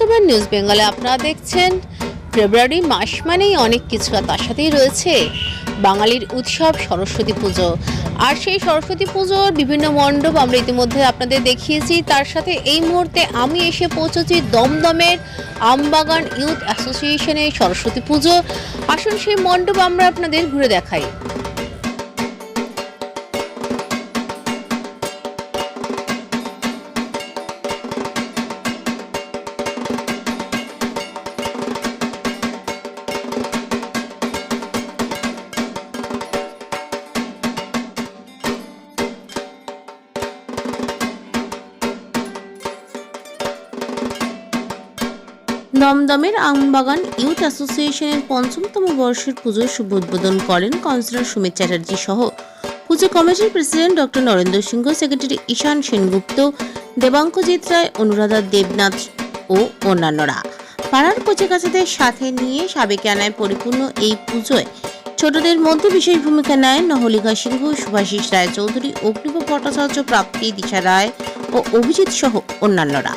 Seven news বেঙ্গলে। আপনারা দেখছেন ফেব্রুয়ারি মাস মানেই অনেক কিছু, আর তার সাথেই রয়েছে বাঙালির উৎসব, সরস্বতী পুজো। আর সেই সরস্বতী পুজোর বিভিন্ন মণ্ডপ আমরা ইতিমধ্যে আপনাদের দেখিয়েছি। তার সাথে এই মুহূর্তে আমি এসে পৌঁছেছি দমদমের আমবাগান ইউথ অ্যাসোসিয়েশনের সরস্বতী পুজো। আসুন সেই মণ্ডপ আমরা আপনাদের ঘুরে দেখাই। দমদমের আমবাগান ইউথ অ্যাসোসিয়েশনের পঞ্চমতম বর্ষের পুজোর শুভ উদ্বোধন করেন কাউন্সিলর সুমিত চ্যাটার্জি সহ। পুজো কমিটির president doctor Narendra Singha, secretary Ishan Sengupta, Debankajit Roy, Anuradha Debnath ও অন্যান্যরা। পাড়ার কচিকাচাদের সাথে নিয়ে সাবেকিয়ানায় পরিপূর্ণ এই পুজোয় ছোটদের মধ্যে বিশেষ ভূমিকা নেয় নহলিকা সিংহ শুভাশিস রায় চৌধুরী অগ্নিব ভট্টাচার্য, প্রাপ্তি দিশা রায় ও অভিজিৎ সহ অন্যান্যরা।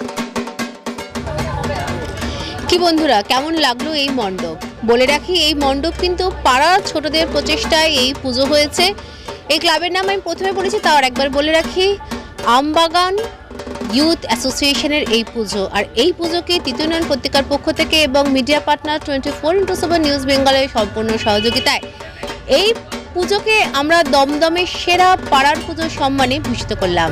কি বন্ধুরা, কেমন লাগল এই মণ্ডপ? বলে রাখি, এই মণ্ডপ কিন্তু পাড়ার ছোটদের প্রচেষ্টায় এই পুজো হয়েছে। এই ক্লাবের নাম আমি প্রথমে বলেছি, তাও একবার বলে রাখি, আমবাগান ইউথ অ্যাসোসিয়েশনের এই পুজো। আর এই পুজোকে তৃতীয় পত্রিকার পক্ষ থেকে এবং media partner twenty four into seven news বেঙ্গলের সম্পূর্ণ সহযোগিতায়। এই পুজোকে আমরা দমদমের সেরা পাড়ার পুজোর সম্মানে ভূষিত করলাম।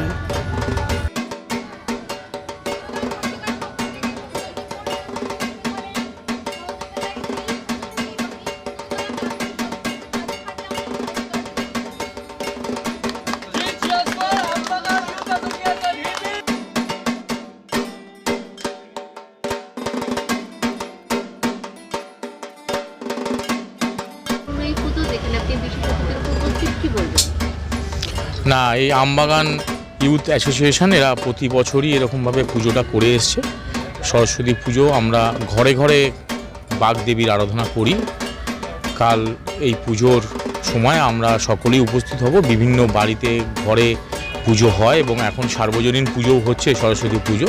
বলবেন? না, এই আমবাগান ইউথ অ্যাসোসিয়েশন এরা প্রতি বছরই এরকমভাবে পুজোটা করে এসছে। সরস্বতী পুজো আমরা ঘরে ঘরে বাগদেবীর আরাধনা করি। কাল এই পুজোর সময় আমরা সকলেই উপস্থিত হব। বিভিন্ন বাড়িতে ঘরে পুজো হয় এবং এখন সার্বজনীন পুজো হচ্ছে সরস্বতী পুজো।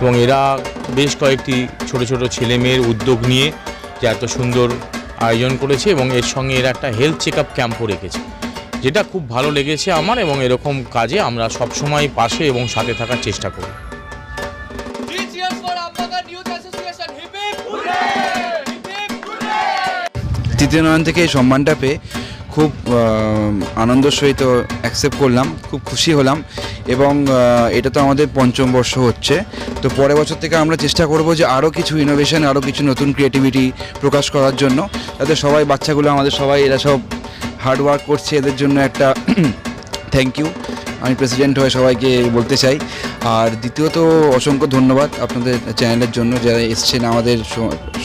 এবং এরা বেশ কয়েকটি ছোট ছোট ছেলে মেয়ের উদ্যোগ নিয়ে যে এত সুন্দর আয়োজন করেছে এবং এর সঙ্গে এরা একটা হেলথ চেক আপ ক্যাম্পও রেখেছে যেটা খুব ভালো লেগেছে আমার এবং এরকম কাজে আমরা সব সময় পাশে এবং সাথে থাকার চেষ্টা করি. তৃতীয় নয়ন থেকে এই সম্মানটা পেয়ে খুব আনন্দ সহিত অ্যাকসেপ্ট করলাম, খুব খুশি হলাম এবং এটা তো আমাদের পঞ্চম বর্ষ হচ্ছে। তো পরের বছর থেকে আমরা চেষ্টা করব যে আরও কিছু ইনোভেশন আরও কিছু নতুন ক্রিয়েটিভিটি প্রকাশ করার জন্য। যাতে সবাই, বাচ্চাগুলো আমাদের সবাই, এরা সব হার্ডওয়ার্ক করছে, এদের জন্য একটা থ্যাংক ইউ আমি প্রেসিডেন্ট হয়ে সবাইকে বলতে চাই। আর দ্বিতীয়ত অসংখ্য ধন্যবাদ আপনাদের চ্যানেলের জন্য যারা এসছেন, আমাদের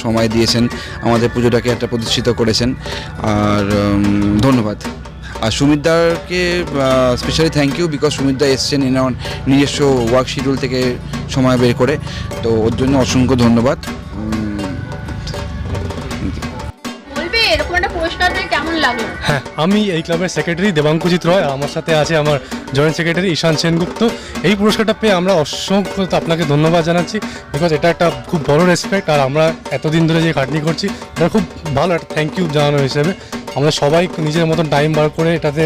সময় দিয়েছেন, আমাদের পুজোটাকে একটা প্রতিষ্ঠিত করেছেন। আর ধন্যবাদ। আর সুমিতদারকে স্পেশালি থ্যাংক ইউ বিকজ সুমিতদা এসছেন ইন নিজস্ব ওয়ার্ক শিডিউল থেকে সময় বের করে। তো ওর জন্য অসংখ্য ধন্যবাদ। পেয়ে কেমন লাগল? হ্যাঁ আমি এই ক্লাবের সেক্রেটারি দেবাঙ্কুজিৎ রয় আমার সাথে আছে আমার জয়েন্ট সেক্রেটারি ঈশান সেনগুপ্ত। এই পুরস্কারটা পেয়ে আমরা অসংখ্য আপনাকে ধন্যবাদ জানাচ্ছি বিকজ এটা একটা খুব বড় রেসপেক্ট আর আমরা এতদিন ধরে যে খাটনি করছি, এটা খুব ভালো একটা থ্যাংক ইউ জানানো হিসেবে। আমরা সবাই নিজের মতন টাইম বার করে এটাতে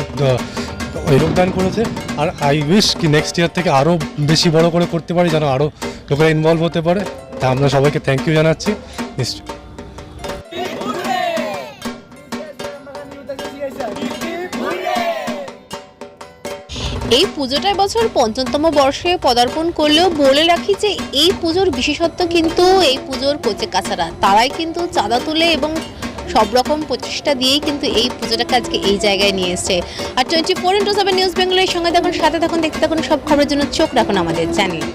যোগদান করেছে, আর আই উইশ কি নেক্সট ইয়ার থেকে আরও বেশি বড় করে করতে পারি, যেন আরও লোকেরা ইনভলভ হতে পারে। তা আমরা সবাইকে থ্যাংক ইউ জানাচ্ছি। নিশ্চয়ই। এই পুজোটা বছর পঞ্চমতম বর্ষে পদার্পণ করলেও বলে রাখি যে এই পুজোর বিশেষত্ব কিন্তু এই পুজোর কোচে কাছারা তারাই কিন্তু চাঁদা তুলে এবং সব রকম প্রচেষ্টা দিয়েই কিন্তু এই পুজোটাকে আজকে এই জায়গায় নিয়ে এসছে। আর twenty four into seven news বেঙ্গলের সঙ্গে দেখুন সাথে থাকুন, দেখতে থাকুন সব খবরের জন্য চোখ রাখুন আমাদের চ্যানেল।